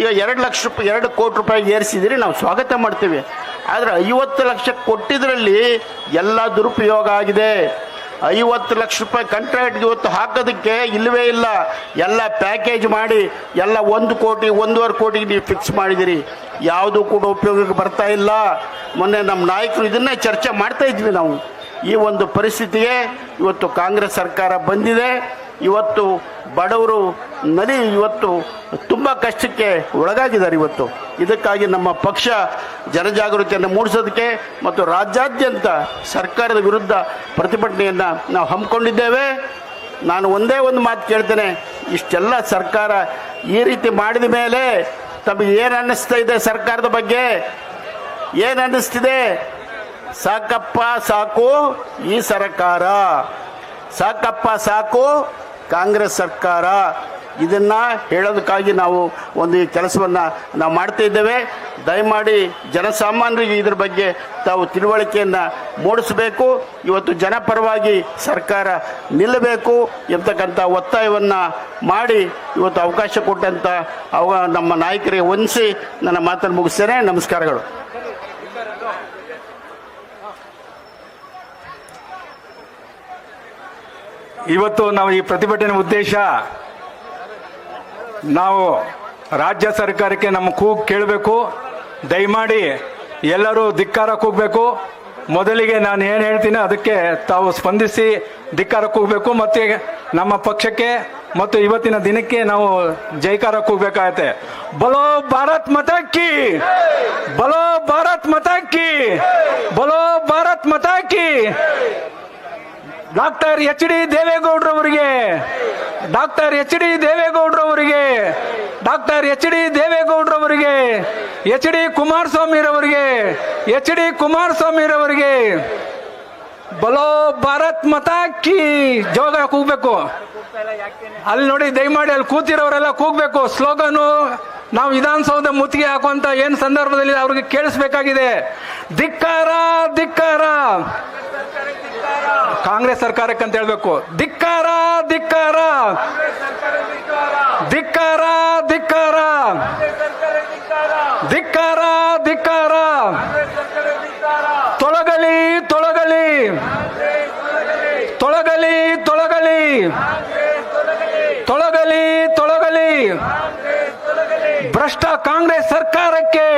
ಈಗ ಎರಡು ಲಕ್ಷ ರೂಪಾಯಿ ಎರಡು ಕೋಟಿ ರೂಪಾಯಿ ಏರಿಸಿದಿರಿ ನಾವು ಸ್ವಾಗತ ಮಾಡ್ತೀವಿ. ಆದರೆ ಐವತ್ತು ಲಕ್ಷ ಕೊಟ್ಟಿದ್ರಲ್ಲಿ ಎಲ್ಲ ದುರುಪಯೋಗ ಆಗಿದೆ. ಐವತ್ತು ಲಕ್ಷ ರೂಪಾಯಿ ಕಂಟ್ರಾಕ್ಟ್ ಇವತ್ತು ಹಾಕೋದಕ್ಕೆ ಇಲ್ಲವೇ ಇಲ್ಲ. ಎಲ್ಲ ಪ್ಯಾಕೇಜ್ ಮಾಡಿ, ಎಲ್ಲ ಒಂದು ಕೋಟಿ, ಒಂದೂವರೆ ಕೋಟಿಗೆ ನೀವು ಫಿಕ್ಸ್ ಮಾಡಿದಿರಿ ಯಾವುದು ಕೂಡ ಉಪಯೋಗಕ್ಕೆ ಬರ್ತಾ ಇಲ್ಲ. ಮೊನ್ನೆ ನಮ್ಮ ನಾಯಕರು ಇದನ್ನೇ ಚರ್ಚೆ ಮಾಡ್ತಾ ಇದ್ವಿ ನಾವು. ಈ ಒಂದು ಪರಿಸ್ಥಿತಿಗೆ ಇವತ್ತು ಕಾಂಗ್ರೆಸ್ ಸರ್ಕಾರ ಬಂದಿದೆ. ಇವತ್ತು ಬಡವರು ನಲಿ ಇವತ್ತು ತುಂಬ ಕಷ್ಟಕ್ಕೆ ಒಳಗಾಗಿದ್ದಾರೆ ಇವತ್ತು. ಇದಕ್ಕಾಗಿ ನಮ್ಮ ಪಕ್ಷ ಜನಜಾಗೃತಿಯನ್ನು ಮೂಡಿಸೋದಕ್ಕೆ ಮತ್ತು ರಾಜ್ಯಾದ್ಯಂತ ಸರ್ಕಾರದ ವಿರುದ್ಧ ಪ್ರತಿಭಟನೆಯನ್ನು ನಾವು ಹಮ್ಮಿಕೊಂಡಿದ್ದೇವೆ. ನಾನು ಒಂದೇ ಒಂದು ಮಾತು ಕೇಳ್ತೇನೆ, ಇಷ್ಟೆಲ್ಲ ಸರ್ಕಾರ ಈ ರೀತಿ ಮಾಡಿದ ಮೇಲೆ ತಮಗೆ ಏನು ಅನ್ನಿಸ್ತಾ ಇದೆ ಸರ್ಕಾರದ ಬಗ್ಗೆ? ಏನು ಅನ್ನಿಸ್ತಿದೆ? ಸಾಕಪ್ಪ ಸಾಕು ಈ ಸರ್ಕಾರ. ಸಾಕಪ್ಪ ಸಾಕು ಕಾಂಗ್ರೆಸ್ ಸರ್ಕಾರ. ಇದನ್ನ ಹೇಳೋದಕ್ಕಾಗಿ ನಾವು ಒಂದು ಈ ಕೆಲಸವನ್ನು ನಾವು ಮಾಡ್ತಾ ಇದ್ದೇವೆ. ದಯಮಾಡಿ ಜನಸಾಮಾನ್ಯರಿಗೆ ಇದ್ರ ಬಗ್ಗೆ ತಾವು ತಿಳುವಳಿಕೆಯನ್ನು ಮೂಡಿಸಬೇಕು. ಇವತ್ತು ಜನಪರವಾಗಿ ಸರ್ಕಾರ ನಿಲ್ಲಬೇಕು ಎಂತಕ್ಕಂಥ ಒತ್ತಾಯವನ್ನು ಮಾಡಿ ಇವತ್ತು ಅವಕಾಶ ಕೊಟ್ಟಂಥ ಅವ ನಮ್ಮ ನಾಯಕರಿಗೆ ವಂದಿಸಿ ನನ್ನ ಮಾತನ್ನು ಮುಗಿಸ್ತೇನೆ. ನಮಸ್ಕಾರಗಳು. ಇವತ್ತು ನಾವು ಈ ಪ್ರತಿಭಟನೆ ಉದ್ದೇಶ ನಾವು ರಾಜ್ಯ ಸರ್ಕಾರಕ್ಕೆ ನಮ್ಮ ಕೂಗು ಕೇಳಬೇಕು. ದಯಮಾಡಿ ಎಲ್ಲರೂ ಧಿಕ್ಕಾರ ಕೂಗಬೇಕು ಮೊದಲಿಗೆ ನಾನು ಏನು ಹೇಳ್ತೀನಿ ಅದಕ್ಕೆ ತಾವು ಸ್ಪಂದಿಸಿ ಧಿಕ್ಕಾರ ಕೂಗಬೇಕು ಮತ್ತು ನಮ್ಮ ಪಕ್ಷಕ್ಕೆ ಮತ್ತು ಇವತ್ತಿನ ದಿನಕ್ಕೆ ನಾವು ಜೈಕಾರ ಕೂಗಬೇಕಾಗತ್ತೆ ಬಲೋ ಭಾರತ್ ಮತಕ್ಕಿ ಬಲೋ ಭಾರತ್ ಮತಕ್ಕಿ ಬಲೋ ಭಾರತ್ ಮತಕ್ಕಿ ಡಾಕ್ಟರ್ ಎಚ್ ಡಿ ದೇವೇಗೌಡರವರಿಗೆ ಡಾಕ್ಟರ್ ಎಚ್ ಡಿ ದೇವೇಗೌಡರವರಿಗೆ ಡಾಕ್ಟರ್ ಎಚ್ ಡಿ ದೇವೇಗೌಡರವರಿಗೆ ಎಚ್ ಡಿ ಕುಮಾರಸ್ವಾಮಿರವರಿಗೆ ಎಚ್ ಡಿ ಕುಮಾರಸ್ವಾಮಿರವರಿಗೆ ಬಲೋ ಭಾರತ್ ಮತ ಕೀ ಜೋಗ ಕೂಗ್ಬೇಕು. ಅಲ್ಲಿ ನೋಡಿ ದಯಮಾಡಿ ಅಲ್ಲಿ ಕೂತಿರೋರೆಲ್ಲ ಕೂಗ್ಬೇಕು. ಸ್ಲೋಗನು ನಾವು ವಿಧಾನಸೌಧ ಮುತ್ತಿಗೆ ಹಾಕುವಂತ ಏನ್ ಸಂದರ್ಭದಲ್ಲಿ ಅವ್ರಿಗೆ ಕೇಳಿಸ್ಬೇಕಾಗಿದೆ. ಧಿಕ್ಕಾರ ಧಿಕ್ಕಾರ. ಕಾಂಗ್ರೆಸ್ ಸರ್ಕಾರಕ್ಕೆ ಅಂತ ಹೇಳ್ಬೇಕು. ಧಿಕ್ಕಾರ ಧಿಕ್ಕಾರ. ಧಿಕ್ಕಾರ ಧಿಕ್ಕಾರ. ಧಿಕ್ಕಾರ ತೊಳಗಲಿ ತೊಳಗಲಿ ತೊಳಗಲಿ ತೊಳಗಲಿ ತೊಳಗಲಿ ತೊಳಗಲಿ ಭ್ರಷ್ಟ ಕಾಂಗ್ರೆಸ್ ಸರ್ಕಾರಕ್ಕೆ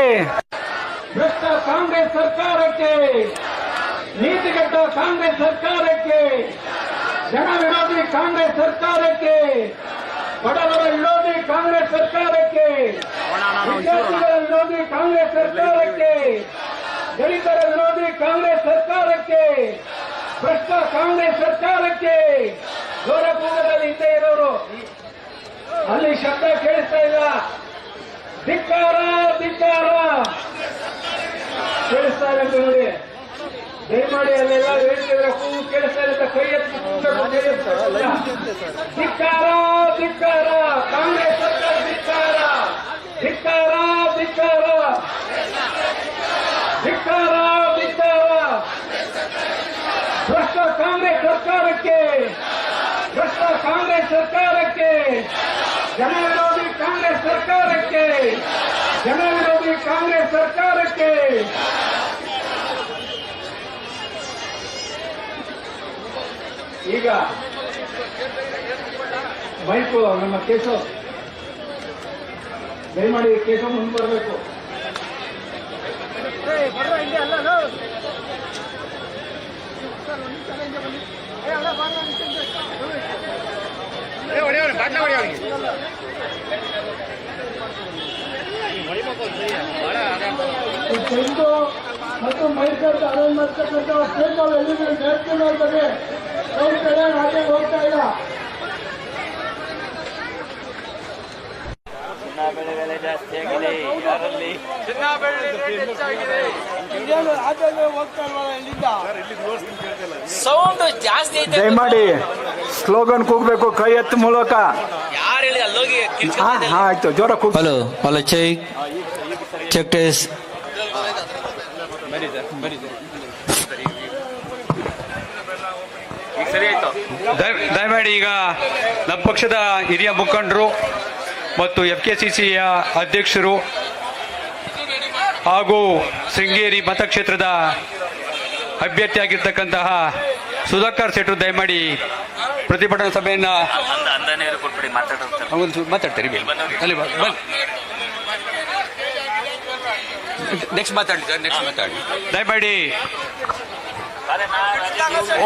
ಭ್ರಷ್ಟ ಕಾಂಗ್ರೆಸ್ ಸರ್ಕಾರಕ್ಕೆ ನೀತಿಗೆಟ್ಟ ಕಾಂಗ್ರೆಸ್ ಸರ್ಕಾರಕ್ಕೆ ಜನ ವಿರೋಧಿ ಕಾಂಗ್ರೆಸ್ ಸರ್ಕಾರಕ್ಕೆ, ಬಡವರ ವಿರೋಧಿ ಕಾಂಗ್ರೆಸ್ ಸರ್ಕಾರಕ್ಕೆ, ವಿದ್ಯಾರ್ಥಿಗಳ ವಿರೋಧಿ ಕಾಂಗ್ರೆಸ್ ಸರ್ಕಾರಕ್ಕೆ, ದಲಿತರ ವಿರೋಧಿ ಕಾಂಗ್ರೆಸ್ ಸರ್ಕಾರಕ್ಕೆ, ಭ್ರಷ್ಟ ಕಾಂಗ್ರೆಸ್ ಸರ್ಕಾರಕ್ಕೆ ದೂರ ಇದ್ದೇ ಇರೋರು, ಅಲ್ಲಿ ಶಬ್ದ ಕೇಳಿಸ್ತಾ ಇಲ್ಲ. ಧಿಕ್ಕಾರ ಧಿಕ್ಕಾರ. ಕೇಳಿಸ್ತಾ ಇಲ್ಲ ನೋಡಿ ದಯಮಾಡಿ ಅಲ್ಲೆಲ್ಲ ಹೇಳ್ತಿದ್ರೆ ಕೂಗು ಅಂತ ಕೂಗ್ಬೇಕು, ಕೈ ಎತ್ತಿ. ಧಿಕ್ಕಾರ ಧಿಕ್ಕಾರ ಕಾಂಗ್ರೆಸ್ ಸರ್ಕಾರ ಧಿಕ್ಕಾರ. ಧಿಕ್ಕಾರ ಧಿಕ್ಕಾರ. ಧಿಕ್ಕಾರ ಧಿಕ್ಕಾರ. ಭ್ರಷ್ಟ ಕಾಂಗ್ರೆಸ್ ಸರ್ಕಾರಕ್ಕೆ ಭ್ರಷ್ಟ ಕಾಂಗ್ರೆಸ್ ಸರ್ಕಾರಕ್ಕೆ ಜನ ವಿರೋಧಿ ಕಾಂಗ್ರೆಸ್ ಸರ್ಕಾರಕ್ಕೆ ಜನ ವಿರೋಧಿ ಕಾಂಗ್ರೆಸ್ ಸರ್ಕಾರಕ್ಕೆ ಈಗ ಮೈಕು, ನಮ್ಮ ಕೇಶವ್. ದಯಮಾಡಿ ಕೇಶವ್ ಮುಂದೆ ಬರಬೇಕು. ಮತ್ತು ಮೈಸೂರು ಅರೇಂಜ್ ಮಾಡ್ತಕ್ಕಂಥ ಸ್ಟೇಟ್ ಎಲ್ಲಿಗೆ ನ್ಯಾಷನಲ್ ಹೋಗ್ತಾ ಇಲ್ಲ ಬೆಳೆ ಬೆಲೆ ಜಾಸ್ತಿ ಆಗಿದೆ ಯಾರಲ್ಲಿ ಸೌಂಡ್ ಜಾಸ್ತಿ ಐತೆ ದಯಮಾಡಿ ಸ್ಲೋಗನ್ ಕೂಗಬೇಕು ಕೈ ಎತ್ತ ಮೂಲಕ. ಯಾರು ಹೇಳಿ ಅಲ್ಲೋಗಿ ಹಾ ಹಾ, ಆಯ್ತು ಜೋರ ಕೂಗ್. Hello hello check check test ಬರೀ ಸರ್. ಬರೀ ದಯ- ದಯಮಾಡಿ ಈಗ ನಮ್ಮ ಪಕ್ಷದ ಹಿರಿಯ ಮುಖಂಡರು ಮತ್ತು ಎಫ್ ಕೆ ಸಿ ಸಿಯ ಅಧ್ಯಕ್ಷರು ಹಾಗೂ ಶೃಂಗೇರಿ ಮತಕ್ಷೇತ್ರದ ಅಭ್ಯರ್ಥಿಯಾಗಿರ್ತಕ್ಕಂತಹ ಸುಧಾಕರ್ ಶೆಟ್ಟರು ದಯಮಾಡಿ ಪ್ರತಿಭಟನಾ ಸಭೆಯನ್ನ ಮಾತಾಡ್ತಾರೆ. ನೆಕ್ಸ್ಟ್ ಮಾತಾಡಿ ಸರ್ ನೆಕ್ಸ್ಟ್ ಮಾತಾಡಿ. ದಯಮಾಡಿ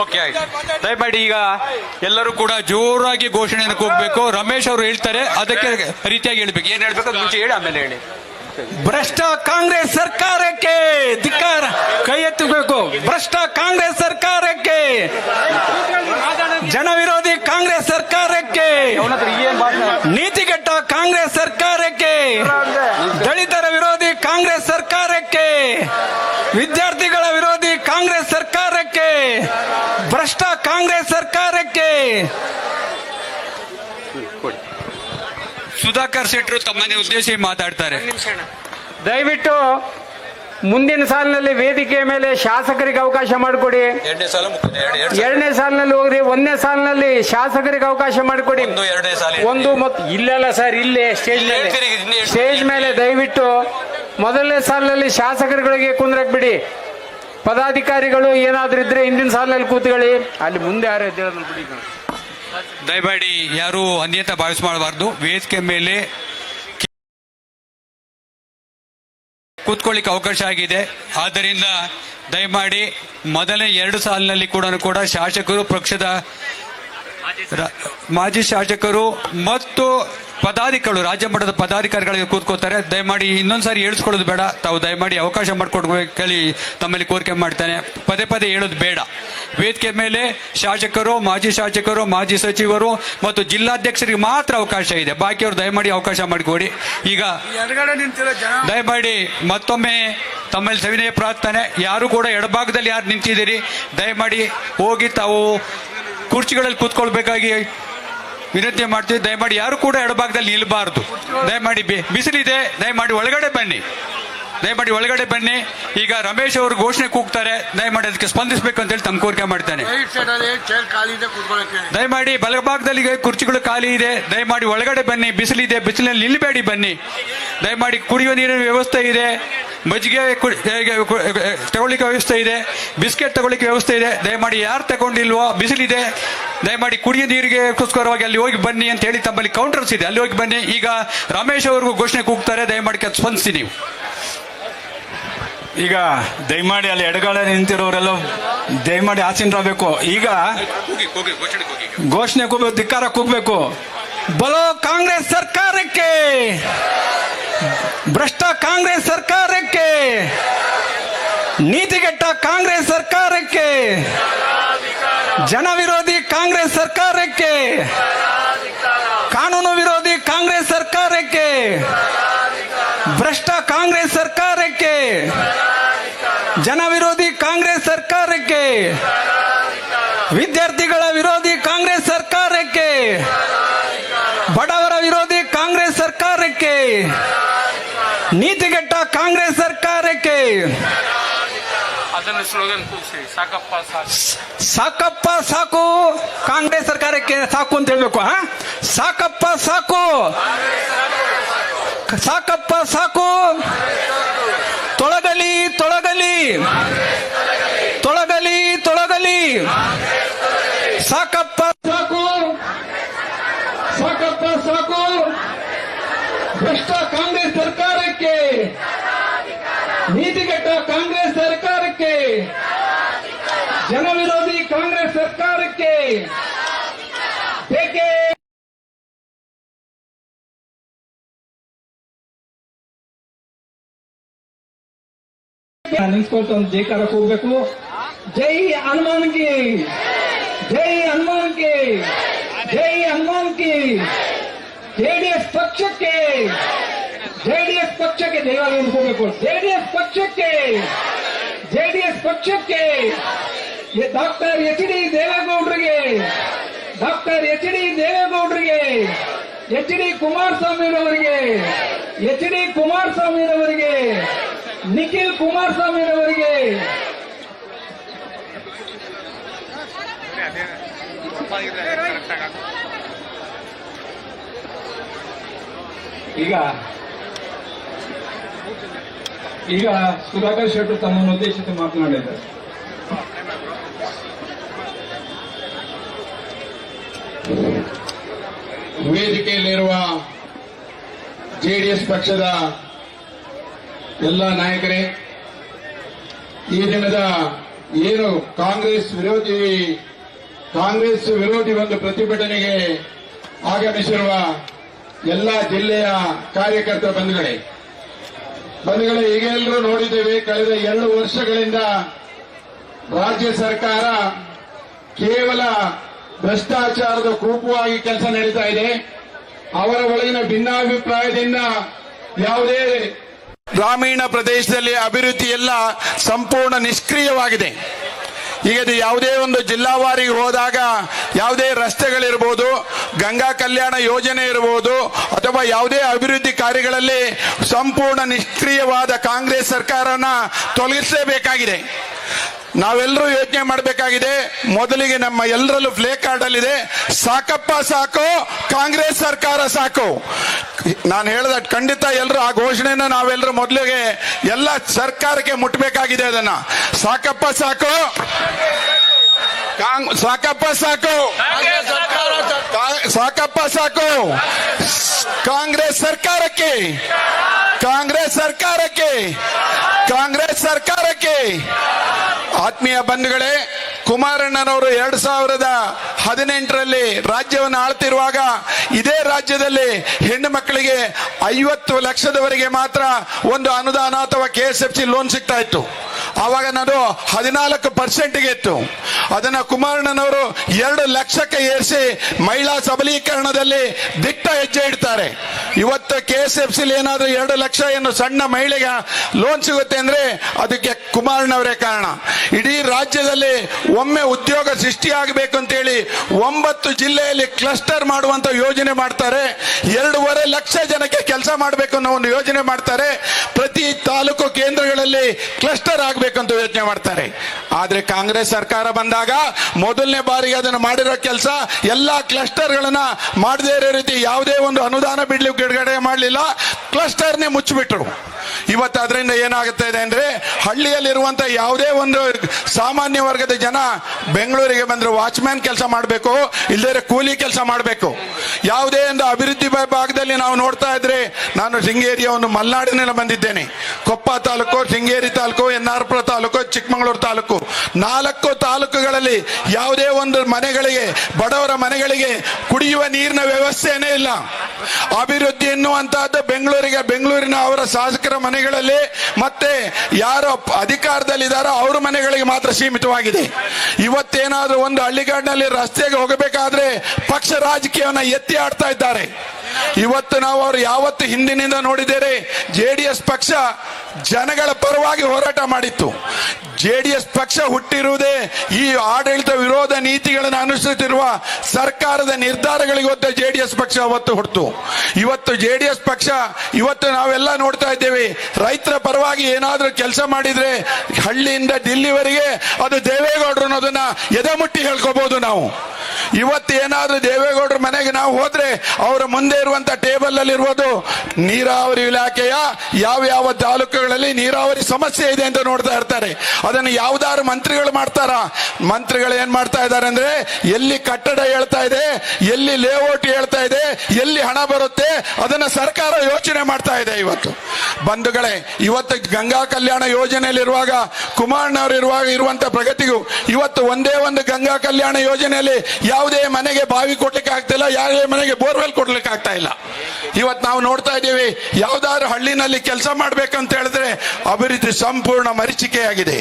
ಓಕೆ, ಆಯ್ತು. ದಯಮಾಡಿ ಈಗ ಎಲ್ಲರೂ ಕೂಡ ಜೋರಾಗಿ ಘೋಷಣೆಯನ್ನು ಕೂಗಬೇಕು. ರಮೇಶ್ ಅವರು ಹೇಳ್ತಾರೆ, ಅದಕ್ಕೆ ರೀತಿಯಾಗಿ ಹೇಳ್ಬೇಕು. ಏನ್ ಹೇಳ್ಬೇಕು ಮುಂಚೆ ಹೇಳಿ, ಆಮೇಲೆ ಹೇಳಿ. ಭ್ರಷ್ಟ ಕಾಂಗ್ರೆಸ್ ಸರ್ಕಾರಕ್ಕೆ ಧಿಕ್ಕಾರ. ಕೈ ಎತ್ತಬೇಕು. ಭ್ರಷ್ಟ ಕಾಂಗ್ರೆಸ್ ಸರ್ಕಾರಕ್ಕೆ. ಜನ ವಿರೋಧಿ ಕಾಂಗ್ರೆಸ್ ಸರ್ಕಾರಕ್ಕೆ. ನೀತಿಗೆಟ್ಟ ಕಾಂಗ್ರೆಸ್ ಸರ್ಕಾರಕ್ಕೆ. ದಲಿತರ ವಿರೋಧಿ ಕಾಂಗ್ರೆಸ್ ಸರ್ಕಾರಕ್ಕೆ. ವಿದ್ಯಾರ್ಥಿಗಳ ವಿರೋಧಿ ಕಾಂಗ್ರೆಸ್ ಸರ್ಕಾರಕ್ಕೆ. ಭ್ರಷ್ಟ ಕಾಂಗ್ರೆಸ್ ಸರ್ಕಾರಕ್ಕೆ. ಸುಧಾಕರ್ ಶೆಟ್ಟರು ತಮ್ಮನ್ನೇ ಉದ್ದೇಶಿ ಮಾತಾಡ್ತಾರೆ. ದಯವಿಟ್ಟು ಮುಂದಿನ ಸಾಲಿನಲ್ಲಿ ವೇದಿಕೆಯ ಮೇಲೆ ಶಾಸಕರಿಗೆ ಅವಕಾಶ ಮಾಡಿಕೊಡಿ. ಎರಡನೇ ಸಾಲ ಎರಡನೇ ಸಾಲಿನಲ್ಲಿ ಹೋಗ್ರಿ ಒಂದನೇ ಸಾಲಿನಲ್ಲಿ ಶಾಸಕರಿಗೆ ಅವಕಾಶ ಮಾಡಿಕೊಡಿ. ಎರಡನೇ ಸಾಲ. ಒಂದು ಮತ್ತು ಇಲ್ಲೆಲ್ಲ ಸರ್ ಇಲ್ಲೇ ಸ್ಟೇಜ್ ಮೇಲೆ. ಸ್ಟೇಜ್ ಮೇಲೆ ದಯವಿಟ್ಟು ಮೊದಲನೇ ಸಾಲಿನಲ್ಲಿ ಶಾಸಕರುಗಳಿಗೆ ಕುಂದ್ರಕ್ ಬಿಡಿ ಪದಾಧಿಕಾರಿಗಳು ಏನಾದ್ರೂ ಇದ್ರೆ ಹಿಂದಿನ ಸಾಲಿನಲ್ಲಿ ಕೂತ್ಕೊಳ್ಳಿ. ಅಲ್ಲಿ ಮುಂದೆ ಯಾರು ಎದ್ದೇಳೋದನ್ನ ಬಿಡಿ ದಯಮಾಡಿ ಯಾರು ಅನ್ಯತ ಭಾವಿಸ್ ಮಾಡಬಾರ್ದು. ವೇದಿಕೆ ಮೇಲೆ ಕೂತ್ಕೊಳ್ಳಿಕ್ಕೆ ಅವಕಾಶ ಆಗಿದೆ. ಆದ್ದರಿಂದ ದಯಮಾಡಿ ಮೊದಲನೇ ಎರಡು ಸಾಲಿನಲ್ಲಿ ಕೂಡ ಕೂಡ ಶಾಸಕರು ಪಕ್ಷದ ಮಾಜಿ ಶಾಸಕರು ಮತ್ತು ಪದಾಧಿಕಾರಿಗಳು ರಾಜ್ಯ ಮಟ್ಟದ ಪದಾಧಿಕಾರಿಗಳಿಗೆ ಕೂತ್ಕೋತಾರೆ. ದಯಮಾಡಿ ಇನ್ನೊಂದ್ಸಾರಿ ಹೇಳಿಸ್ಕೊಳ್ಳೋದು ಬೇಡ. ತಾವು ದಯಮಾಡಿ ಅವಕಾಶ ಮಾಡಿಕೊಡ್ಬೇಕಲ್ಲಿ ತಮ್ಮಲ್ಲಿ ಕೋರಿಕೆ ಮಾಡ್ತಾನೆ. ಪದೇ ಪದೇ ಹೇಳೋದು ಬೇಡ. ವೇದಿಕೆ ಮೇಲೆ ಶಾಸಕರು ಮಾಜಿ ಶಾಸಕರು ಮಾಜಿ ಸಚಿವರು ಮತ್ತು ಜಿಲ್ಲಾಧ್ಯಕ್ಷರಿಗೆ ಮಾತ್ರ ಅವಕಾಶ ಇದೆ. ಬಾಕಿಯವರು ದಯಮಾಡಿ ಅವಕಾಶ ಮಾಡಿಕೊಡಿ. ಈಗ ದಯಮಾಡಿ ಮತ್ತೊಮ್ಮೆ ತಮ್ಮಲ್ಲಿ ಸವಿನಯ ಪ್ರಾರ್ಥನೆ. ಯಾರು ಕೂಡ ಎಡಭಾಗದಲ್ಲಿ ಯಾರು ನಿಂತಿದ್ದೀರಿ ದಯಮಾಡಿ ಹೋಗಿ ತಾವು ಕುರ್ಚಿಗಳಲ್ಲಿ ಕೂತ್ಕೊಳ್ಬೇಕಾಗಿ ವಿನಂತಿ ಮಾಡ್ತೀವಿ. ದಯಮಾಡಿ ಯಾರು ಕೂಡ ಎಡಭಾಗದಲ್ಲಿ ನಿಲ್ಬಾರ್ದು. ದಯಮಾಡಿ ಬಿಸಿಲಿದೆ ದಯಮಾಡಿ ಒಳಗಡೆ ಬನ್ನಿ. ದಯಮಾಡಿ ಒಳಗಡೆ ಬನ್ನಿ. ಈಗ ರಮೇಶ್ ಅವರು ಘೋಷಣೆ ಕೂಗ್ತಾರೆ. ದಯಮಾಡಿ ಅದಕ್ಕೆ ಸ್ಪಂದಿಸಬೇಕು ಅಂತ ಹೇಳಿ ತಮ್ಮ ಕೋರಿಕೆ ಮಾಡ್ತಾನೆ. ದಯಮಾಡಿ ಬಲಭಾಗದಲ್ಲಿ ಕುರ್ಚಿಗಳು ಖಾಲಿ ಇದೆ. ದಯಮಾಡಿ ಒಳಗಡೆ ಬನ್ನಿ. ಬಿಸಿಲಿದೆ ಬಿಸಿಲಿನಲ್ಲಿ ನಿಲ್ಲಬೇಡಿ ಬನ್ನಿ. ದಯಮಾಡಿ ಕುಡಿಯುವ ನೀರಿನ ವ್ಯವಸ್ಥೆ ಇದೆ. ಮಜ್ಜಿಗೆ ತಗೊಳ್ಳಿಕ್ಕೆ ವ್ಯವಸ್ಥೆ ಇದೆ ಬಿಸ್ಕೆಟ್ ತಗೊಳ್ಳಿಕ್ಕೆ ವ್ಯವಸ್ಥೆ ಇದೆ. ದಯಮಾಡಿ ಯಾರು ತಗೊಂಡಿಲ್ವೋ ಬಿಸಿಲಿದೆ ದಯಮಾಡಿ ಕುಡಿಯ ನೀರಿಗೆ ಗೋಸ್ಕರವಾಗಿ ಅಲ್ಲಿ ಹೋಗಿ ಬನ್ನಿ ಅಂತ ಹೇಳಿ ತಮ್ಮಲ್ಲಿ ಕೌಂಟರ್ಸ್ ಇದೆ. ಅಲ್ಲಿ ಹೋಗಿ ಬನ್ನಿ. ಈಗ ರಮೇಶ್ ಅವ್ರಿಗೂ ಘೋಷಣೆ ಕೂಗ್ತಾರೆ. ದಯಮಾಡಿ ಸ್ಪಂದಿಸಿ ನೀವು. ಈಗ ದಯಮಾಡಿ ಅಲ್ಲಿ ಎಡಗಾಲ ನಿಂತಿರೋರೆಲ್ಲ ದಯಮಾಡಿ ಆಸೀನರಾಗಬೇಕು. ಈಗ ಘೋಷಣೆ ಕೂಗಬೇಕು ಧಿಕ್ಕಾರ ಕೂಗಬೇಕು. ಬಲೋ ಕಾಂಗ್ರೆಸ್ ಸರ್ಕಾರಕ್ಕೆ ಭ್ರಷ್ಟ ಕಾಂಗ್ರೆಸ್ ಸರ್ಕಾರಕ್ಕೆ ನೀತಿಗೆಟ್ಟ ಕಾಂಗ್ರೆಸ್ ಸರ್ಕಾರಕ್ಕೆ ಜನವಿರೋಧಿ ಕಾಂಗ್ರೆಸ್ ಸರ್ಕಾರಕ್ಕೆ ಕಾನೂನು ವಿರೋಧಿ ಕಾಂಗ್ರೆಸ್ ಸರ್ಕಾರಕ್ಕೆ ಭ್ರಷ್ಟ ಕಾಂಗ್ರೆಸ್ ಸರ್ಕಾರಕ್ಕೆ ಜನವಿರೋಧಿ ಕಾಂಗ್ರೆಸ್ ಸರ್ಕಾರಕ್ಕೆ ವಿದ್ಯಾರ್ಥಿಗಳ ವಿರೋಧಿ ನೀತಿಗೆಟ್ಟ ಕಾಂಗ್ರೆಸ್ ಸರ್ಕಾರಕ್ಕೆ ಸಾಕಪ್ಪ ಸಾಕು. ಕಾಂಗ್ರೆಸ್ ಸರ್ಕಾರಕ್ಕೆ ಸಾಕು ಅಂತ ಹೇಳ್ಬೇಕು ಹಾ? ಸಾಕಪ್ಪ ಸಾಕು. ಸಾಕಪ್ಪ ಸಾಕು. ತೊಳಗಲಿ ತೊಳಗಲಿ. ತೊಳಗಲಿ ತೊಳಗಲಿ. ಸಾಕಪ್ಪ ಸಾಕು ಸಾಕಪ್ಪ ಸಾಕು ಭ್ರಷ್ಟ ಕಾಂಗ್ರೆಸ್ ಸರ್ಕಾರಕ್ಕೆ. ನೀತಿಗೆಟ್ಟ ಕಾಂಗ್ರೆಸ್ ಸರ್ಕಾರಕ್ಕೆ. ಜನವಿರೋಧಿ ಕಾಂಗ್ರೆಸ್ ಸರ್ಕಾರಕ್ಕೆ. ಬೇಕೇ. ನಿಂತ್ಕೊಳ್ತಾ ಒಂದು ಜೈಕಾರ ಹೋಗ್ಬೇಕು. ಜೈ ಹನುಮಾನ್ ಕಿ. ಜೈ ಹನುಮಾನ್ ಕಿ. ಜೈ ಹನುಮಾನ್ ಕಿ. ಜೆಡಿಎಸ್ ಪಕ್ಷಕ್ಕೆ. ದಯವಾಗಿ ನಿಂತ್ಕೋಬೇಕು ಜೆಡಿಎಸ್ ಪಕ್ಷಕ್ಕೆ ಜೆಡಿಎಸ್ ಪಕ್ಷಕ್ಕೆ ಡಾಕ್ಟರ್ ಎಚ್ ಡಿ ದೇವೇಗೌಡರಿಗೆ, ಡಾಕ್ಟರ್ ಎಚ್ ಡಿ ದೇವೇಗೌಡರಿಗೆ, ಎಚ್ ಡಿ ಕುಮಾರಸ್ವಾಮಿರವರಿಗೆ ಎಚ್ ಡಿ ಕುಮಾರಸ್ವಾಮಿರವರಿಗೆ ನಿಖಿಲ್ ಕುಮಾರಸ್ವಾಮಿರವರಿಗೆ ಈಗ ಈಗ ಸುಧಾಕರ್ ಶೆಟ್ಟರು ತಮ್ಮನ್ನು ಉದ್ದೇಶಿಸಿ ಮಾತನಾಡಿದ್ದಾರೆ. ವೇದಿಕೆಯಲ್ಲಿರುವ ಜೆಡಿಎಸ್ ಪಕ್ಷದ ಎಲ್ಲ ನಾಯಕರೇ, ಈ ದಿನದ ಏನು ಕಾಂಗ್ರೆಸ್ ವಿರೋಧಿ ಕಾಂಗ್ರೆಸ್ ವಿರೋಧಿ ಒಂದು ಪ್ರತಿಭಟನೆಗೆ ಆಗಮಿಸಿರುವ ಎಲ್ಲ ಜಿಲ್ಲೆಯ ಕಾರ್ಯಕರ್ತರ ಬಂಧುಗಳೇ ಬಂಧುಗಳೇ, ಈಗ ಎಲ್ಲರೂ ನೋಡಿದ್ದೇವೆ, ಕಳೆದ ಎರಡು ವರ್ಷಗಳಿಂದ ರಾಜ್ಯ ಸರ್ಕಾರ ಕೇವಲ ಭ್ರಷ್ಟಾಚಾರದ ಕೂಪವಾಗಿ ಕೆಲಸ ನಡೀತಾ ಇದೆ. ಅವರ ಒಳಗಿನ ಭಿನ್ನಾಭಿಪ್ರಾಯದಿಂದ ಯಾವುದೇ ಗ್ರಾಮೀಣ ಪ್ರದೇಶದಲ್ಲಿ ಅಭಿವೃದ್ಧಿ ಎಲ್ಲ ಸಂಪೂರ್ಣ ನಿಷ್ಕ್ರಿಯವಾಗಿದೆ. ಈಗ ಯಾವುದೇ ಒಂದು ಜಿಲ್ಲಾವಾರಿಗೆ ಹೋದಾಗ ಯಾವುದೇ ರಸ್ತೆಗಳಿರ್ಬೋದು, ಗಂಗಾ ಕಲ್ಯಾಣ ಯೋಜನೆ ಇರ್ಬೋದು, ಅಥವಾ ಯಾವುದೇ ಅಭಿವೃದ್ಧಿ ಕಾರ್ಯಗಳಲ್ಲಿ ಸಂಪೂರ್ಣ ನಿಷ್ಕ್ರಿಯವಾದ ಕಾಂಗ್ರೆಸ್ ಸರ್ಕಾರನ ತೊಲಗಿಸಲೇಬೇಕಾಗಿದೆ. ನಾವೆಲ್ಲರೂ ಯೋಚನೆ ಮಾಡಬೇಕಾಗಿದೆ, ಮೊದಲಿಗೆ ನಮ್ಮ ಎಲ್ಲರಲ್ಲೂ ಫ್ಲೇ ಕಾರ್ಡ್ ಅಲ್ಲಿದೆ ಸಾಕಪ್ಪ ಸಾಕು, ಕಾಂಗ್ರೆಸ್ ಸರ್ಕಾರ ಸಾಕು. ನಾನು ಹೇಳಿದ ಖಂಡಿತ ಎಲ್ಲರೂ ಆ ಘೋಷಣೆಯನ್ನು ನಾವೆಲ್ಲರೂ ಮೊದಲಿಗೆ ಎಲ್ಲ ಸರ್ಕಾರಕ್ಕೆ ಮುಟ್ಟಬೇಕಾಗಿದೆ ಅದನ್ನ. ಸಾಕಪ್ಪ ಸಾಕು. ಸಾಕಪ್ಪ ಸಾಕು. ಸಾಕಪ್ಪ ಸಾಕು. ಕಾಂಗ್ರೆಸ್ ಸರ್ಕಾರಕ್ಕೆ. ಕಾಂಗ್ರೆಸ್ ಸರ್ಕಾರಕ್ಕೆ. ಕಾಂಗ್ರೆಸ್ ಸರ್ಕಾರಕ್ಕೆ. ಆತ್ಮೀಯ ಬಂಧುಗಳೇ, ಕುಮಾರಣ್ಣನವರು ಎರಡ್ ಸಾವಿರದ ಹದಿನೆಂಟರಲ್ಲಿ ರಾಜ್ಯವನ್ನು ಆಳ್ತಿರುವಾಗ ಇದೇ ರಾಜ್ಯದಲ್ಲಿ ಹೆಣ್ಣು ಮಕ್ಕಳಿಗೆ ಐವತ್ತು ಲಕ್ಷದವರೆಗೆ ಮಾತ್ರ ಒಂದು ಅನುದಾನ ಅಥವಾ K S F C loan ಸಿಗ್ತಾ ಇತ್ತು. ಆವಾಗ ನಾನು ಹದಿನಾಲ್ಕು ಪರ್ಸೆಂಟ್ಗೆ ಇತ್ತು. ಅದನ್ನ ಕುಮಾರಣ್ಣನವರು ಎರಡು ಲಕ್ಷಕ್ಕೆ ಏರಿಸಿ ಮಹಿಳಾ ಸಬಲೀಕರಣದಲ್ಲಿ ದಿಟ್ಟ ಹೆಜ್ಜೆ ಇಡ್ತಾರೆ. ಇವತ್ತು ಕೆ ಎಸ್ ಎಫ್ ಸಿಲಿ ಏನಾದರೂ ಎರಡು ಲಕ್ಷ ಏನು ಸಣ್ಣ ಮಹಿಳೆಗೆ ಲೋನ್ ಸಿಗುತ್ತೆ ಅಂದ್ರೆ ಅದಕ್ಕೆ ಕುಮಾರಣ್ಣವರೇ ಕಾರಣ. ಇಡೀ ರಾಜ್ಯದಲ್ಲಿ ಒಮ್ಮೆ ಉದ್ಯೋಗ ಸೃಷ್ಟಿಯಾಗಬೇಕು ಅಂತೇಳಿ ಒಂಬತ್ತು ಜಿಲ್ಲೆಯಲ್ಲಿ ಕ್ಲಸ್ಟರ್ ಮಾಡುವಂತ ಯೋಜನೆ ಮಾಡ್ತಾರೆ. ಎರಡೂವರೆ ಲಕ್ಷ ಜನಕ್ಕೆ ಕೆಲಸ ಮಾಡಬೇಕು ಅನ್ನೋ ಒಂದು ಯೋಜನೆ ಮಾಡ್ತಾರೆ. ಪ್ರತಿ ತಾಲೂಕು ಕೇಂದ್ರಗಳಲ್ಲಿ ಕ್ಲಸ್ಟರ್ ಆಗಬೇಕು ಅಂತ ಯೋಚನೆ ಮಾಡ್ತಾರೆ. ಆದರೆ ಕಾಂಗ್ರೆಸ್ ಸರ್ಕಾರ ಬಂದಾಗ ಮೊದಲನೇ ಬಾರಿಗೆ ಅದನ್ನು ಮಾಡಿರೋ ಕೆಲಸ ಎಲ್ಲಾ ಕ್ಲಸ್ಟರ್ಗಳನ್ನ ಮಾಡದೇ ಇರೋ ರೀತಿ ಯಾವುದೇ ಒಂದು ಅನುದಾನ ಬಿಡ್ಲಿಕ್ಕೆ ಬಿಡುಗಡೆ ಮಾಡಲಿಲ್ಲ. ಕ್ಲಸ್ಟರ್ನೇ ಮುಚ್ಚಿಬಿಟ್ರು. ಇವತ್ತು ಅದರಿಂದ ಏನಾಗುತ್ತೆ ಇದೆ ಅಂದ್ರೆ ಹಳ್ಳಿಯಲ್ಲಿರುವಂತ ಯಾವುದೇ ಒಂದು ಸಾಮಾನ್ಯ ವರ್ಗದ ಜನ ಬೆಂಗಳೂರಿಗೆ ಬಂದ್ರೆ ವಾಚ್ಮ್ಯಾನ್ ಕೆಲಸ ಮಾಡಬೇಕು ಇಲ್ಲದೇ ಕೂಲಿ ಕೆಲಸ ಮಾಡಬೇಕು. ಯಾವುದೇ ಒಂದು ಅಭಿವೃದ್ಧಿ ಭಾಗದಲ್ಲಿ ನಾವು ನೋಡ್ತಾ ಇದ್ರೆ ನಾನು ಶೃಂಗೇರಿಯ ಒಂದು ಮಲ್ನಾಡಿನಲ್ಲಿ ಬಂದಿದ್ದೇನೆ. ಕೊಪ್ಪ ತಾಲೂಕು, ಶೃಂಗೇರಿ ತಾಲೂಕು ಎನ್ನಾರ್ಪುರ ತಾಲೂಕು, ಚಿಕ್ಕಮಗಳೂರು ತಾಲೂಕು. ನಾಲ್ಕು ತಾಲೂಕುಗಳಲ್ಲಿ ಯಾವುದೇ ಒಂದು ಮನೆಗಳಿಗೆ, ಬಡವರ ಮನೆಗಳಿಗೆ ಕುಡಿಯುವ ನೀರಿನ ವ್ಯವಸ್ಥೆನೇ ಇಲ್ಲ. ಅಭಿವೃದ್ಧಿ ಎನ್ನುವಂತಹದ್ದು ಬೆಂಗಳೂರಿಗೆ, ಬೆಂಗಳೂರಿನ ಅವರ ಶಾಸಕರ ಮನೆಗಳಲ್ಲಿ ಮತ್ತೆ ಯಾರ ಅಧಿಕಾರದಲ್ಲಿ ಅಧಿಕಾರದಲ್ಲಿದ್ದಾರೋ ಅವ್ರ ಮನೆಗಳಿಗೆ ಮಾತ್ರ ಸೀಮಿತವಾಗಿದೆ. ಇವತ್ತೇನಾದ್ರೂ ಒಂದು ಹಳ್ಳಿಗಾಡಿನಲ್ಲಿ ರಸ್ತೆಗೆ ಹೋಗಬೇಕಾದ್ರೆ ಪಕ್ಷ ರಾಜಕೀಯವನ್ನ ಎತ್ತಿ ಆಡ್ತಾ ಇದ್ದಾರೆ. ಇವತ್ತು ನಾವು ಅವರು ಯಾವತ್ತು ಹಿಂದಿನಿಂದ ನೋಡಿದ್ದೇವೆ? ಎಸ್ ಪಕ್ಷ ಜನಗಳ ಪರವಾಗಿ ಹೋರಾಟ ಮಾಡಿತ್ತು. ಜೆಡಿಎಸ್ ಪಕ್ಷ ಹುಟ್ಟಿರುವುದೇ ಈ ಆಡಳಿತ ವಿರೋಧ ನೀತಿಗಳನ್ನು ಅನುಸರಿಸುತ್ತಿರುವ ಸರ್ಕಾರದ ನಿರ್ಧಾರಗಳಿಗೆ ಡಿ ಜೆಡಿಎಸ್ ಪಕ್ಷ ಅವತ್ತು ಹುಟ್ಟಿತು ಇವತ್ತು ಜೆಡಿಎಸ್ ಪಕ್ಷ, ಇವತ್ತು ನಾವೆಲ್ಲ ನೋಡ್ತಾ ಇದ್ದೇವೆ, ರೈತರ ಪರವಾಗಿ ಏನಾದರೂ ಕೆಲಸ ಮಾಡಿದ್ರೆ ಹಳ್ಳಿಯಿಂದ ದಿಲ್ಲಿವರೆಗೆ ಅದು ದೇವೇಗೌಡರು ಅನ್ನೋದನ್ನ ಎದೆ ಮುಟ್ಟಿ ಹೇಳ್ಕೋಬಹುದು ನಾವು. ಇವತ್ತು ಏನಾದ್ರೂ ದೇವೇಗೌಡರ ಮನೆಗೆ ನಾವು ಹೋದ್ರೆ ಅವರ ಮುಂದೆ ಇರುವಂತ ಟೇಬಲ್ ಅಲ್ಲಿ ಇರುವುದು ನೀರಾವರಿ ಇಲಾಖೆಯ ಯಾವ ಯಾವ ತಾಲೂಕುಗಳಲ್ಲಿ ನೀರಾವರಿ ಸಮಸ್ಯೆ ಇದೆ ಅಂತ ನೋಡ್ತಾ ಇರ್ತಾರೆ. ಅದನ್ನು ಯಾವ್ದಾದ್ರು ಮಂತ್ರಿಗಳು ಮಾಡ್ತಾರ? ಮಂತ್ರಿಗಳು ಏನ್ ಮಾಡ್ತಾ ಇದ್ದಾರೆ ಅಂದ್ರೆ ಎಲ್ಲಿ ಕಟ್ಟಡ ಹೇಳ್ತಾ ಇದೆ, ಎಲ್ಲಿ ಲೇಔಟ್ ಹೇಳ್ತಾ ಇದೆ, ಎಲ್ಲಿ ಹಣ ಬರುತ್ತೆ, ಅದನ್ನ ಸರ್ಕಾರ ಯೋಚನೆ ಮಾಡ್ತಾ ಇದೆ ಇವತ್ತು. ಬಂಧುಗಳೇ, ಇವತ್ತು ಗಂಗಾ ಕಲ್ಯಾಣ ಯೋಜನೆಯಲ್ಲಿ ಇರುವಾಗ ಕುಮಾರ್ ಇರುವಾಗ ಇರುವಂತ ಪ್ರಗತಿಗೂ ಇವತ್ತು ಒಂದೇ ಒಂದು ಗಂಗಾ ಕಲ್ಯಾಣ ಯೋಜನೆಯಲ್ಲಿ ಯಾವುದೇ ಮನೆಗೆ ಬಾವಿ ಕೊಡ್ಲಿಕ್ಕೆ ಆಗ್ತಿಲ್ಲ ಯಾವುದೇ ಮನೆಗೆ ಬೋರ್ವೆಲ್ ಕೊಡ್ಲಿಕ್ಕೆ ಆಗ್ತಾ ಇಲ್ಲ. ಇವತ್ತು ನಾವು ನೋಡ್ತಾ ಇದ್ದೀವಿ, ಯಾವ್ದಾದ್ರು ಹಳ್ಳಿನಲ್ಲಿ ಕೆಲಸ ಮಾಡ್ಬೇಕಂತ ಹೇಳಿದ್ರೆ ಅಭಿವೃದ್ಧಿ ಸಂಪೂರ್ಣ ಮರಿಚಿಕೆಯಾಗಿದೆ.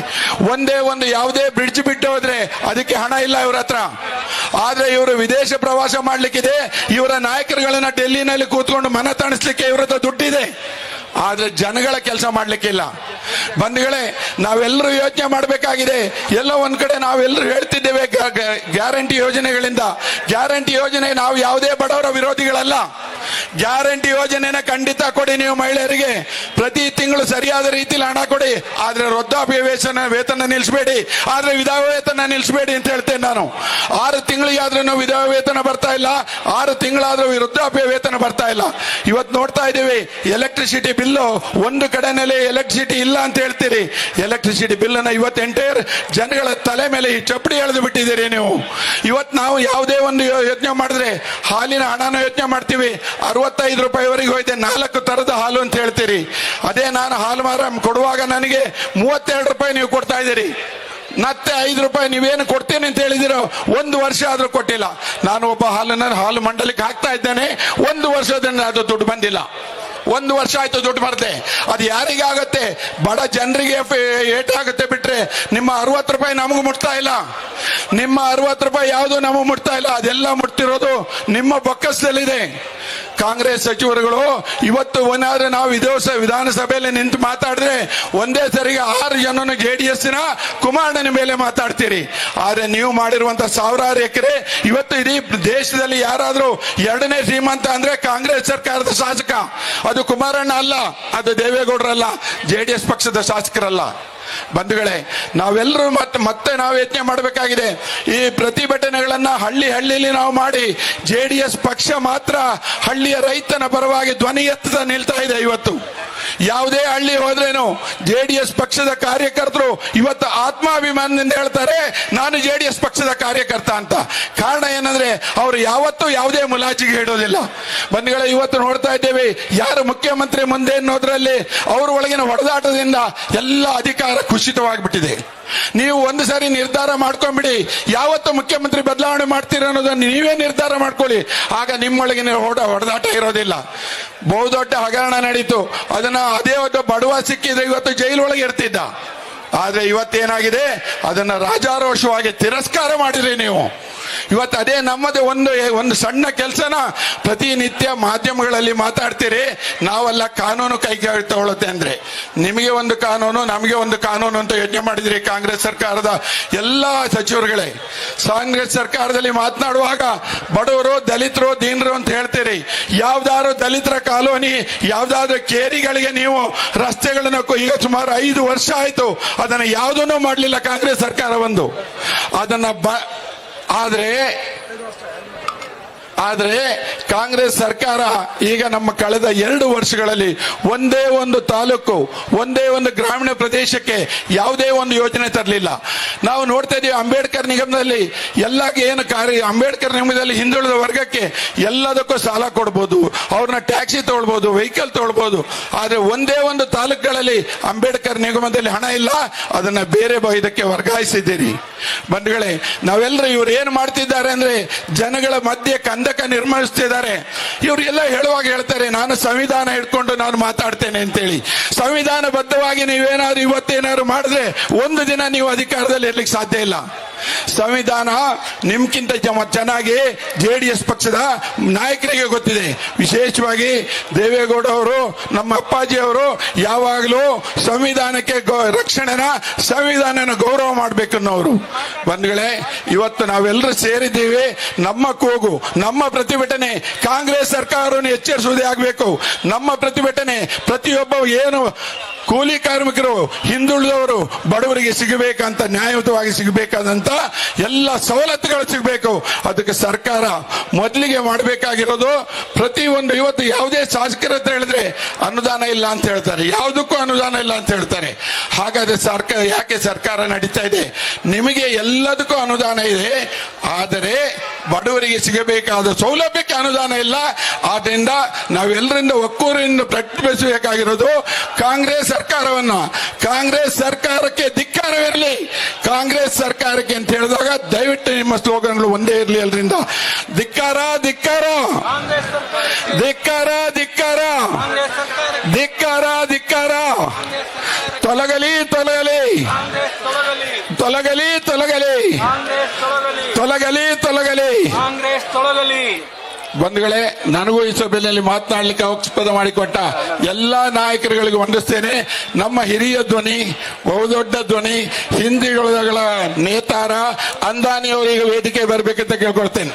ಒಂದೇ ಒಂದು ಯಾವುದೇ ಬ್ರಿಡ್ಜ್ ಬಿಟ್ಟು ಹೋದ್ರೆ ಅದಕ್ಕೆ ಹಣ ಇಲ್ಲ ಇವ್ರ ಹತ್ರ. ಆದ್ರೆ ಇವರು ವಿದೇಶ ಪ್ರವಾಸ ಮಾಡ್ಲಿಕ್ಕಿದೆ, ಇವರ ನಾಯಕರುಗಳನ್ನ ಡೆಲ್ಲಿನಲ್ಲಿ ಕೂತ್ಕೊಂಡು ಮನ ತಣಿಸ್ಲಿಕ್ಕೆ ಇವ್ರ ಹತ್ರ ದುಡ್ಡಿದೆ. ಆದ್ರೆ ಜನಗಳ ಕೆಲಸ ಮಾಡ್ಲಿಕ್ಕಿಲ್ಲ ಬಂಧುಗಳೇ, ನಾವೆಲ್ಲರೂ ಯೋಚನೆ ಮಾಡಬೇಕಾಗಿದೆ. ಎಲ್ಲ ಒಂದ್ ಕಡೆ ನಾವೆಲ್ಲರೂ ಹೇಳ್ತಿದ್ದೇವೆ ಗ್ಯಾರಂಟಿ ಯೋಜನೆಗಳಿಂದ. ಗ್ಯಾರಂಟಿ ಯೋಜನೆ ನಾವು ಯಾವುದೇ ಬಡವರ ವಿರೋಧಿಗಳಲ್ಲ. ಗ್ಯಾರಂಟಿ ಯೋಜನೆನ ಖಂಡಿತ ಕೊಡಿ ನೀವು ಮಹಿಳೆಯರಿಗೆ. ಪ್ರತಿ ತಿಂಗಳು ಸರಿಯಾದ ರೀತಿಯಲ್ಲಿ ಹಣ ಕೊಡಿ. ಆದ್ರೆ ವೃದ್ಧಾಪ್ಯ ವೇತನ ವೇತನ ನಿಲ್ಲಿಸಬೇಡಿ ಆದ್ರೆ ವಿಧವಾ ವೇತನ ನಿಲ್ಲಿಸಬೇಡಿ ಅಂತ ಹೇಳ್ತೇನೆ ನಾನು. ಆರು ತಿಂಗಳಿಗಾದ್ರೂ ವಿಧವ ವೇತನ ಬರ್ತಾ ಇಲ್ಲ. ಆರು ತಿಂಗಳಾದ್ರೂ ವೃದ್ಧಾಪ್ಯ ವೇತನ ಬರ್ತಾ ಇಲ್ಲ. ಇವತ್ತು ನೋಡ್ತಾ ಇದ್ದೀವಿ, ಎಲೆಕ್ಟ್ರಿಸಿಟಿ ಬಿಲ್ಲು ಒಂದು ಕಡೆನಲ್ಲಿ ಎಲೆಕ್ಟ್ರಿಸಿಟಿ ಇಲ್ಲ ಅಂತ ಹೇಳ್ತೀರಿ. ಎಲೆಕ್ಟ್ರಿಸಿಟಿ ಬಿಲ್ಲನ್ನ ಇವತ್ತು ಎಂಟೈರ್ ಜನಗಳ ತಲೆ ಮೇಲೆ ಈ ಚಪ್ಪಡಿ ಎಳೆದು ಬಿಟ್ಟಿದ್ದೀರಿ ನೀವು. ಇವತ್ತು ನಾವು ಯಾವುದೇ ಒಂದು ಯೋಚನೆ ಮಾಡಿದ್ರೆ ಹಾಲಿನ ಹಣನ ಯೋಚನೆ ಮಾಡ್ತೀವಿ. ಅರವತ್ತೈದು ರೂಪಾಯಿವರೆಗೆ ಹೋಯ್ತೆ, ನಾಲ್ಕು ತರದ ಹಾಲು ಅಂತ ಹೇಳ್ತೀರಿ. ಅದೇ ನಾನು ಹಾಲು ಮಾರ ಕೊಡುವಾಗ ನನಗೆ ಮೂವತ್ತೆರಡು ರೂಪಾಯಿ ನೀವು ಕೊಡ್ತಾ ಇದ್ದೀರಿ. ಮತ್ತೆ ಐದು ರೂಪಾಯಿ ನೀವೇನು ಕೊಡ್ತೀನಿ ಅಂತ ಹೇಳಿದಿರೋ ಒಂದು ವರ್ಷ ಆದ್ರೂ ಕೊಟ್ಟಿಲ್ಲ. ನಾನು ಒಬ್ಬ ಹಾಲನ್ನ ಹಾಲು ಮಂಡಲಕ್ಕೆ ಹಾಕ್ತಾ ಇದ್ದೇನೆ. ಒಂದು ವರ್ಷದಿಂದ ಅದು ದುಡ್ಡು ಬಂದಿಲ್ಲ. ಒಂದು ವರ್ಷ ಆಯ್ತು ದುಡ್ಡು ಬರದೆ. ಅದು ಯಾರಿಗಾಗತ್ತೆ? ಬಡ ಜನರಿಗೆ ಏಟಾಗುತ್ತೆ ಬಿಟ್ರೆ ನಿಮ್ಮ ಅರವತ್ತು ರೂಪಾಯಿ ನಮಗೂ ಮುಟ್ತಾ ಇಲ್ಲ. ನಿಮ್ಮ ಅರವತ್ತು ರೂಪಾಯಿ ಯಾವುದು ನಮಗೆ ಮುಟ್ತಾ ಇಲ್ಲ. ಅದೆಲ್ಲ ಮುಟ್ತಿರೋದು ನಿಮ್ಮ ಬೊಕ್ಕಸದಲ್ಲಿದೆ. ಕಾಂಗ್ರೆಸ್ ಸಚಿವರುಗಳು, ಇವತ್ತು ಒಂದಾದ್ರೆ ನಾವು ವಿಧಾನಸ ವಿಧಾನಸಭೆಯಲ್ಲಿ ನಿಂತು ಮಾತಾಡಿದ್ರೆ ಒಂದೇ ಸರಿಗೆ ಆರು ಜನನು ಜೆ ಡಿ ಎಸ್ನ ಕುಮಾರಣ್ಣನ ಮೇಲೆ ಮಾತಾಡ್ತೀರಿ. ಆದ್ರೆ ನೀವು ಮಾಡಿರುವಂತ ಸಾವಿರಾರು ಎಕರೆ, ಇವತ್ತು ಇಡೀ ದೇಶದಲ್ಲಿ ಯಾರಾದ್ರೂ ಎರಡನೇ ಶ್ರೀಮಂತ ಅಂದ್ರೆ ಕಾಂಗ್ರೆಸ್ ಸರ್ಕಾರದ ಶಾಸಕ. ಅದು ಕುಮಾರಣ್ಣ ಅಲ್ಲ, ಅದು ದೇವೇಗೌಡರಲ್ಲ, ಜೆ ಡಿ ಎಸ್ ಪಕ್ಷದ ಶಾಸಕರಲ್ಲ. ಬಂಧುಗಳೇ, ನಾವೆಲ್ಲರೂ ಮತ್ತೆ ಮತ್ತೆ ನಾವು ಯತ್ನೆ ಮಾಡಬೇಕಾಗಿದೆ. ಈ ಪ್ರತಿಭಟನೆಗಳನ್ನ ಹಳ್ಳಿ ಹಳ್ಳಿಯಲ್ಲಿ ನಾವು ಮಾಡಿ ಜೆಡಿಎಸ್ ಪಕ್ಷ ಮಾತ್ರ ಹಳ್ಳಿಯ ರೈತನ ಪರವಾಗಿ ಧ್ವನಿ ಎತ್ತದ ನಿಲ್ತಾ ಇದೆ ಇವತ್ತು. ಯಾವುದೇ ಹಳ್ಳಿ ಹೋದ್ರೇನು ಜೆ ಪಕ್ಷದ ಕಾರ್ಯಕರ್ತರು ಇವತ್ತು ಆತ್ಮಾಭಿಮಾನದಿಂದ ಹೇಳ್ತಾರೆ, ನಾನು ಜೆ ಪಕ್ಷದ ಕಾರ್ಯಕರ್ತ ಅಂತ. ಕಾರಣ ಏನಂದ್ರೆ ಅವರು ಯಾವತ್ತೂ ಯಾವುದೇ ಮುಲಾಜಿಗೆ ಹೇಳೋದಿಲ್ಲ ಬಂದ್ಗಳ ಇವತ್ತು ನೋಡ್ತಾ ಇದ್ದೇವೆ, ಯಾರು ಮುಖ್ಯಮಂತ್ರಿ ಮುಂದೆ ಅನ್ನೋದ್ರಲ್ಲಿ ಅವ್ರ ಒಳಗಿನ ಹೊಡೆದಾಟದಿಂದ ಎಲ್ಲ ಅಧಿಕಾರ ಕುಸಿತವಾಗಿಬಿಟ್ಟಿದೆ. ನೀವು ಒಂದು ಸಾರಿ ನಿರ್ಧಾರ ಮಾಡ್ಕೊಂಡ್ಬಿಡಿ ಯಾವತ್ತು ಮುಖ್ಯಮಂತ್ರಿ ಬದಲಾವಣೆ ಮಾಡ್ತೀರ ಅನ್ನೋದನ್ನು ನೀವೇ ನಿರ್ಧಾರ ಮಾಡ್ಕೊಳ್ಳಿ. ಆಗ ನಿಮ್ಮೊಳಗಿನ ಹೊಡ, ಹೊಡೆದಾಟ ಇರೋದಿಲ್ಲ. ಬಹುದೊಡ್ಡ ಹಗರಣ ನಡೀತು. ಅದನ್ನ ಅದೇ ಒಂದು ಬಡವ ಸಿಕ್ಕಿದ್ರೆ ಇವತ್ತು ಜೈಲೊಳಗೆ ಇರ್ತಿದ್ದ. ಆದ್ರೆ ಇವತ್ತೇನಾಗಿದೆ? ಅದನ್ನ ರಾಜಾರೋಷವಾಗಿ ತಿರಸ್ಕಾರ ಮಾಡಿದ್ರಿ ನೀವು. ಇವತ್ತು ಅದೇ ನಮ್ಮದೇ ಒಂದು ಒಂದು ಸಣ್ಣ ಕೆಲಸನ ಪ್ರತಿನಿತ್ಯ ಮಾಧ್ಯಮಗಳಲ್ಲಿ ಮಾತಾಡ್ತೀರಿ. ನಾವೆಲ್ಲ ಕಾನೂನು ಕೈಗೆ ತಗೊಳ್ಳುತ್ತೆ ಅಂದ್ರೆ. ನಿಮಗೆ ಒಂದು ಕಾನೂನು, ನಮಗೆ ಒಂದು ಕಾನೂನು ಅಂತ ಯೋಚನೆ ಮಾಡಿದ್ರಿ ಕಾಂಗ್ರೆಸ್ ಸರ್ಕಾರದ ಎಲ್ಲ ಸಚಿವರುಗಳೇ. ಕಾಂಗ್ರೆಸ್ ಸರ್ಕಾರದಲ್ಲಿ ಮಾತನಾಡುವಾಗ ಬಡವರು, ದಲಿತರು, ದೀನರು ಅಂತ ಹೇಳ್ತೀರಿ. ಯಾವ್ದಾದ್ರು ದಲಿತರ ಕಾಲೋನಿ, ಯಾವ್ದಾದ್ರು ಕೇರಿಗಳಿಗೆ ನೀವು ರಸ್ತೆಗಳನ್ನ ಈಗ ಸುಮಾರು ಐದು ವರ್ಷ ಆಯ್ತು. ಅದನ್ನ ಯಾವುದನ್ನು ಮಾಡಲಿಲ್ಲ ಕಾಂಗ್ರೆಸ್ ಸರ್ಕಾರ ಒಂದು. ಅದನ್ನ ಆದ್ರೆ ಆದ್ರೆ ಕಾಂಗ್ರೆಸ್ ಸರ್ಕಾರ ಈಗ ನಮ್ಮ ಕಳೆದ ಎರಡು ವರ್ಷಗಳಲ್ಲಿ ಒಂದೇ ಒಂದು ತಾಲೂಕು, ಒಂದೇ ಒಂದು ಗ್ರಾಮೀಣ ಪ್ರದೇಶಕ್ಕೆ ಯಾವುದೇ ಒಂದು ಯೋಜನೆ ತರಲಿಲ್ಲ. ನಾವು ನೋಡ್ತಾ ಇದ್ದೀವಿ ಅಂಬೇಡ್ಕರ್ ನಿಗಮದಲ್ಲಿ ಎಲ್ಲ ಏನು ಕಾರ್ಯ, ಅಂಬೇಡ್ಕರ್ ನಿಗಮದಲ್ಲಿ ಹಿಂದುಳಿದ ವರ್ಗಕ್ಕೆ ಎಲ್ಲದಕ್ಕೂ ಸಾಲ ಕೊಡ್ಬೋದು. ಅವ್ರನ್ನ ಟ್ಯಾಕ್ಸಿ ತಗೊಳ್ಬೋದು, ವೆಹಿಕಲ್ ತಗೊಳ್ಬೋದು. ಆದರೆ ಒಂದೇ ಒಂದು ತಾಲೂಕುಗಳಲ್ಲಿ ಅಂಬೇಡ್ಕರ್ ನಿಗಮದಲ್ಲಿ ಹಣ ಇಲ್ಲ. ಅದನ್ನ ಬೇರೆ ಇದಕ್ಕೆ ವರ್ಗಾಯಿಸಿದ್ದೀರಿ. ಬಂಧುಗಳೇ ನಾವೆಲ್ಲರೂ ಇವ್ರು ಏನು ಮಾಡ್ತಿದ್ದಾರೆ ಅಂದ್ರೆ ಜನಗಳ ಮಧ್ಯೆ ಕಂದಕ ನಿರ್ಮಿಸ್ತಿದ್ದಾರೆ ಇವರೆಲ್ಲ ಹೇಳುವಾಗ ಹೇಳ್ತಾರೆ, ನಾನು ಸಂವಿಧಾನ ಹಿಡ್ಕೊಂಡು ನಾನು ಮಾತಾಡ್ತೇನೆ ಅಂತೇಳಿ. ಸಂವಿಧಾನಬದ್ಧವಾಗಿ ನೀವೇನಾದ್ರು ಇವತ್ತೇನಾದ್ರು ಮಾಡಿದ್ರೆ, ಒಂದು ದಿನ ನೀವು ಅಧಿಕಾರದಲ್ಲಿ ಇರ್ಲಿಕ್ಕೆ ಸಾಧ್ಯ ಇಲ್ಲ. ಸಂವಿಧಾನ ನಿಮ್ಗಿಂತ ಚೆನ್ನಾಗಿ ಜೆ ಡಿ ಎಸ್ ಪಕ್ಷದ ನಾಯಕರಿಗೆ ಗೊತ್ತಿದೆ. ವಿಶೇಷವಾಗಿ ದೇವೇಗೌಡ ಅವರು, ನಮ್ಮ ಅಪ್ಪಾಜಿ ಅವರು ಯಾವಾಗಲೂ ಸಂವಿಧಾನಕ್ಕೆ ರಕ್ಷಣೆನ, ಸಂವಿಧಾನನ ಗೌರವ ಮಾಡಬೇಕು ಅನ್ನೋರು ಬಂಧುಗಳೇ ಇವತ್ತು ನಾವೆಲ್ಲರೂ ಸೇರಿದ್ದೀವಿ. ನಮ್ಮ ಕೂಗು, ನಮ್ಮ ಪ್ರತಿಭಟನೆ ಕಾಂಗ್ರೆಸ್ ಸರ್ಕಾರವನ್ನು ಎಚ್ಚರಿಸುವುದೇ ಆಗಬೇಕು. ನಮ್ಮ ಪ್ರತಿಭಟನೆ ಪ್ರತಿಯೊಬ್ಬ ಏನು ಕೂಲಿ ಕಾರ್ಮಿಕರು, ಹಿಂದುಳಿದವರು ಬಡವರಿಗೆ ಸಿಗಬೇಕಂತ, ನ್ಯಾಯಯುತವಾಗಿ ಸಿಗಬೇಕಾದಂತ ಎಲ್ಲ ಸವಲತ್ತುಗಳು ಸಿಗಬೇಕು. ಅದಕ್ಕೆ ಸರ್ಕಾರ ಮೊದಲಿಗೆ ಮಾಡಬೇಕಾಗಿರೋದು ಪ್ರತಿ ಒಂದು ಇವತ್ತು ಯಾವುದೇ ಶಾಸಕರ ಹತ್ರ ಹೇಳಿದ್ರೆ ಅನುದಾನ ಇಲ್ಲ ಅಂತ ಹೇಳ್ತಾರೆ. ಯಾವುದಕ್ಕೂ ಅನುದಾನ ಇಲ್ಲ ಅಂತ ಹೇಳ್ತಾರೆ. ಹಾಗಾದ್ರೆ ಸರ್ಕಾರ ಯಾಕೆ ಸರ್ಕಾರ ನಡೀತಾ ಇದೆ? ನಿಮಗೆ ಎಲ್ಲದಕ್ಕೂ ಅನುದಾನ ಇದೆ. ಆದರೆ ಬಡವರಿಗೆ ಸಿಗಬೇಕಾದ ಸೌಲಭ್ಯಕ್ಕೆ ಅನುದಾನ ಇಲ್ಲ. ಆದ್ದರಿಂದ ನಾವೆಲ್ಲರಿಂದ ಒಕ್ಕೂರಿಂದ ಪ್ರತಿಭಟಿಸಬೇಕಾಗಿರೋದು ಕಾಂಗ್ರೆಸ್ ಸರ್ಕಾರವನ್ನ. ಕಾಂಗ್ರೆಸ್ ಸರ್ಕಾರಕ್ಕೆ ಧಿಕ್ಕಾರವಿರಲಿ. ಕಾಂಗ್ರೆಸ್ ಸರ್ಕಾರಕ್ಕೆ ಅಂತ ಹೇಳಿದಾಗ ದಯವಿಟ್ಟು ನಿಮ್ಮ ಸ್ಲೋಗನ್ಗಳು ಒಂದೇ ಇರಲಿ ಅಲ್ರಿಂದ. ಧಿಕ್ಕಾರ ಧಿಕ್ಕಾರ. ಧಿಕ್ಕಾರ ಧಿಕ್ಕಾರ. ಧಿಕ್ಕಾರ ಧಿಕ್ಕಾರ. ತೊಲಗಲಿ ತೊಲಗಲಿ. ತೊಲಗಲಿ ತೊಲಗಲಿ. ತೊಲಗಲಿ ತೊಲಗಲಿ. ಕಾಂಗ್ರೆಸ್ ತೊಲಗಲಿ ಬಂಧುಗಳೇ ನನಗೂ ಈ ಸಭೆಯಲ್ಲಿ ಮಾತನಾಡಲಿಕ್ಕೆ ಅವಕಾಶ ಮಾಡಿಕೊಟ್ಟ ಎಲ್ಲಾ ನಾಯಕರುಗಳಿಗೂ ವಂದಿಸ್ತೇನೆ. ನಮ್ಮ ಹಿರಿಯ ಧ್ವನಿ ಬಹುದೊಡ್ಡ ಧ್ವನಿ ಹಿಂದಿಗಳ ನೇತಾರ ಅಂದಾನಿಯವರಿಗೆ ವೇದಿಕೆ ಬರಬೇಕಂತ ಕೇಳ್ಕೊಳ್ತೇನೆ.